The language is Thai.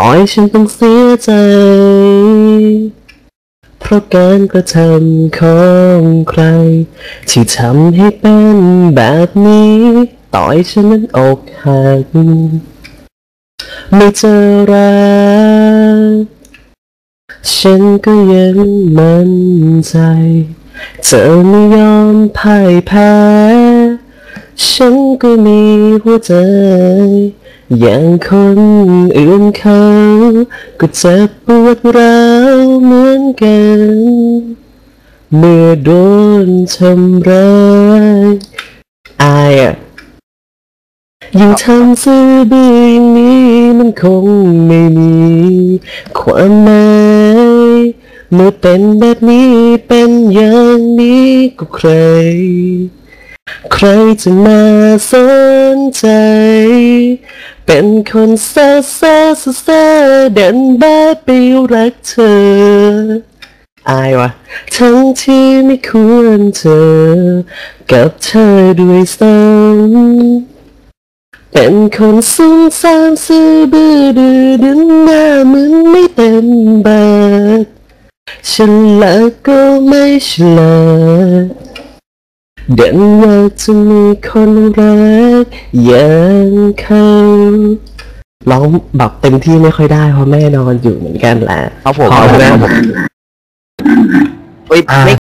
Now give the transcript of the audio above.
ต่อให้ฉันต้องเสียใจ เพราะการกระทำของใคร ที่ทำให้เป็นแบบนี้ ต่อให้ฉันนั้นอกหักไม่เจอรักฉันก็ยังมั่นใจ เธอไม่ยอมพ่ายแพ้ ฉันก็มีหัวใจ อย่างคนอื่นเขาก็เจ็บปวดร้าวเหมือนกัน เมื่อโดนทำร้ายอายอะยิ่งทำซื่อบื้ออย่างนี้มันคงไม่มี ความหมายเมื่อเป็นแบบนี้เป็นอย่างนี้ก็ใคร ใครจะมาสนใจ เป็นคนซาซาซาซาเดินบ้าไปรักเธอ อายวะ ทั้งที่ไม่ควรเจอกับเธอด้วยซ้ำเป็นคนซุ่มซ่ามซื่อบื้อดื้อดึงหน้ามึงไม่เต็มบาทฉันละก็ไม่ฉลาด ดินว่าจะมีคนรักอย่างเขาร้องแบบเต็มที่ไม่ค่อยได้เพราะแม่นอนอยู่เหมือนกันแหละครับผม พอครับผมแล้วครับผมเฮ้ยอ่า ไม่